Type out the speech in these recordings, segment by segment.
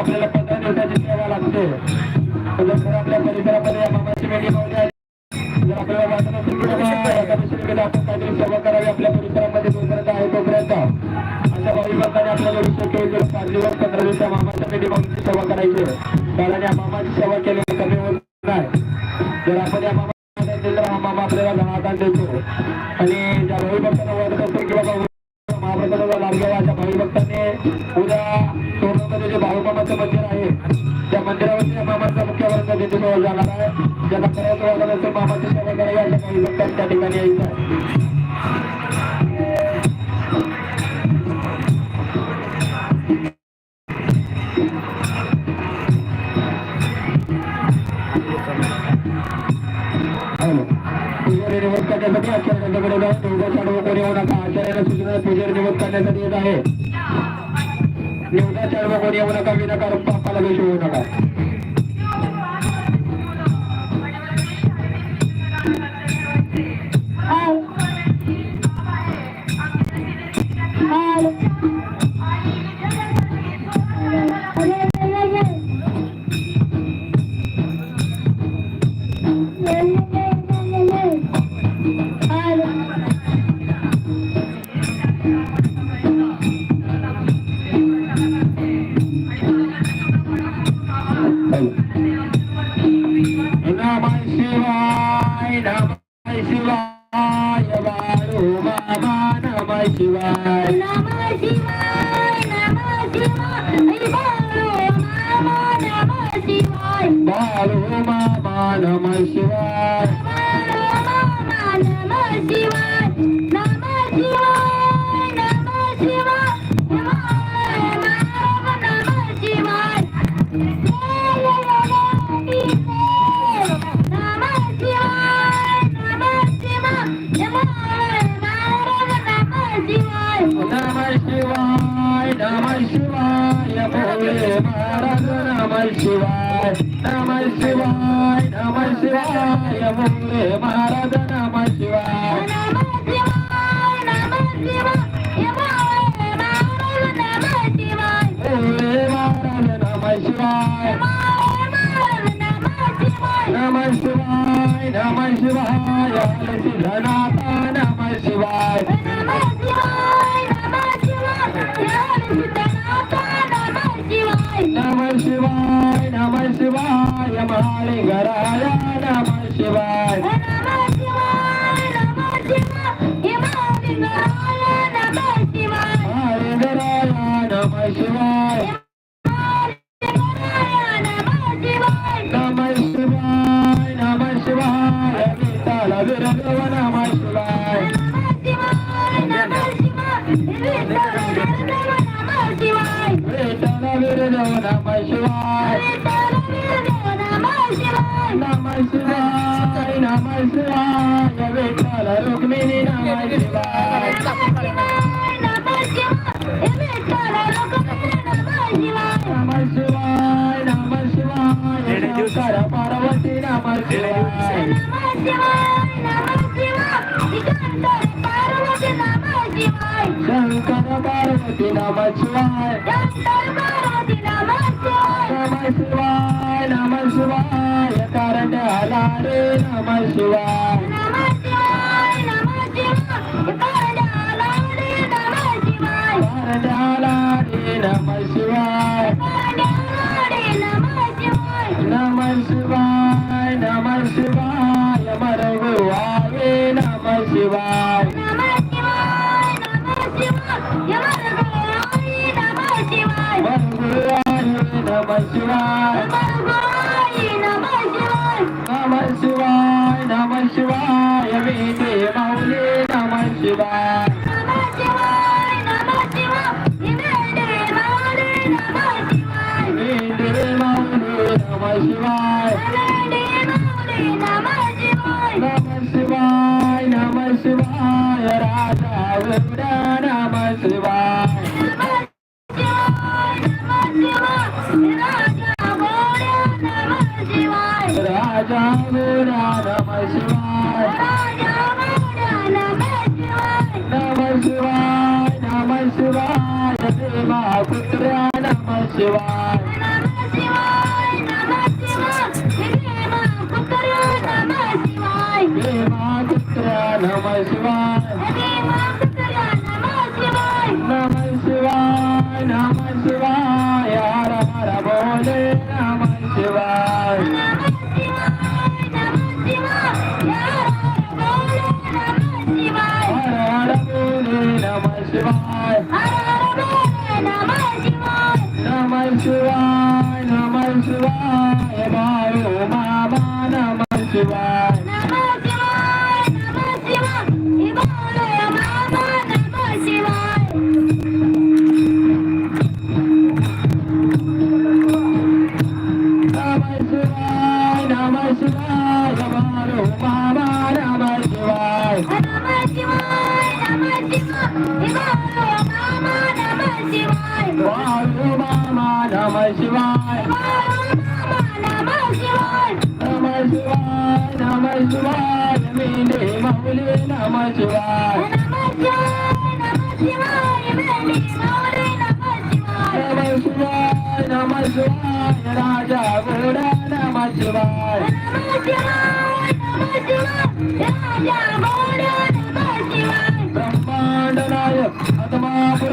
आपल्याला पंधरा दिवसाची सेवा लागते आपल्या परिसरामध्ये या मामाची भेटी पावली आहे जर आपल्याला वाटत असेल की बाबा आपण सेवा करावी आपल्या परिसरामध्ये जोपर्यंत आहे तोपर्यंत अशा भाविकांनी आपल्याला विषय केली जर पाच दिवस पंधरा दिवस या मामाच्या भेटी पावलीची सेवा करायची कारण या मामाची सेवा केली कमी होत नाही जर आपण या मामा हा मामा आपल्याला दहा देतो मामाचं मंदिर आहे त्या मंदिरावरती मामाचा मुख्य वर्ग तिथे जाणार आहे ज्यांना परत वाढल्यानंतर मामाची सेवा करायला या ठिकाणी लोकांना त्या ठिकाणी यायचं आहे निवड करण्यासाठी आचार्य करण्याकडे जाऊन दोघं सर्व कोणी होऊ नका आचार्याला सूचना पूजेवर निवड करण्यासाठी येत आहे योगाचर्म कोणी येऊ नका विनाकार पापाला दोष होऊ नका Thank you. शिवाय नमः शिवाय बाळू बाबा नमः शिवाय नमः शिवाय நம சிவாய் நம சிவாய் நம சிவாய சிதநாதா நம சிவாய் நம சிவாய் நம சிவாய மகாலிங்கராய शिवाय नम शिवाय नम शिवाय विठ्ठल रुक्मिणी नम शिवाय नम शिवाय नम शिवाय पार्वती नम शिवाय शंकर पार्वती नम शिवाय 开始啦！शिवाय நம சிவாய் நம சிவாய் நம சிவாய் யார மர போலே நம சிவாய் ஹர ஹர போலே நம சிவாய் நம சிவாய் நம சிவாய் பாரு மா రాజా కూడా నమ శివాయ బ్రహ్మాండ నాయక్ అతమాపుర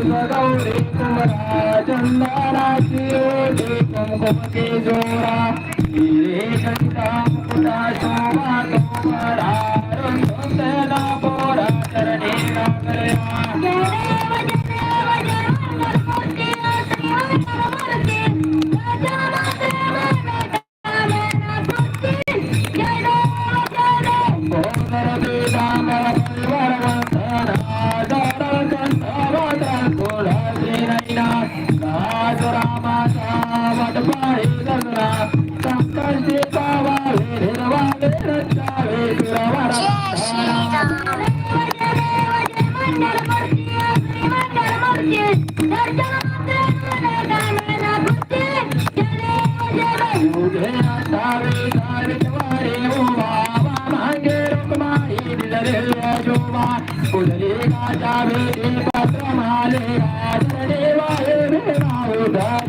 गौरीकुम चंदारा शिवोलीकुम गोपके जोरा नीले घंटा मुकुटा शोभा तोमरा रुंधुंधना पोरा चरणे नागरया Thank you. కులలే రాజావే భద్రమాలే రాజదేవాలే మేమా ఉదారి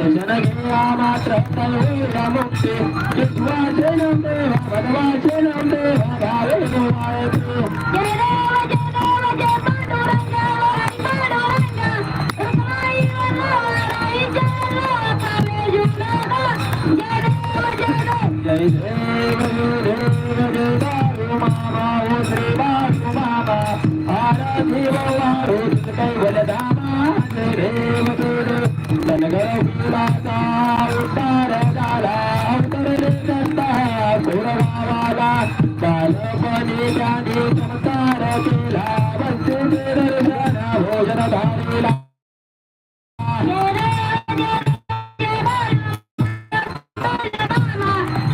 దర్శనముక్తి విశ్వాచనం దేవ భగవాచనం జయ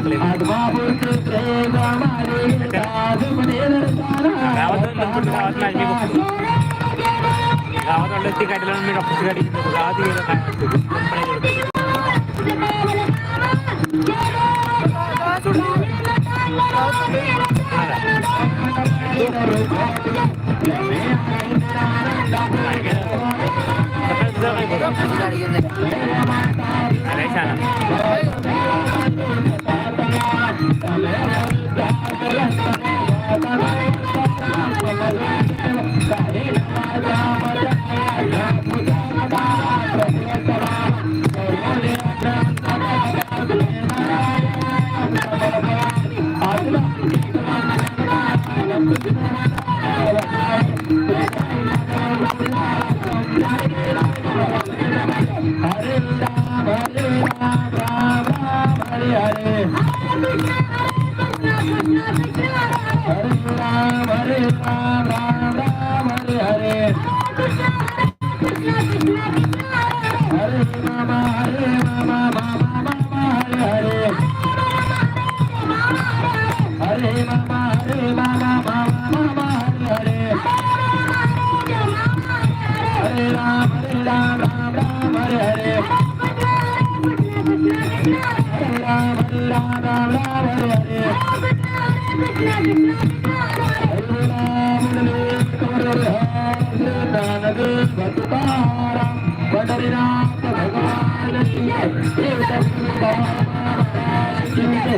गावात आलं ती गाडीला मी डॉक्टर गाडी गावात गेलं काय अरे छान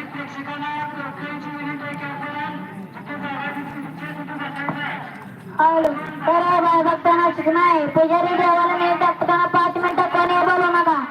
पंज मिंट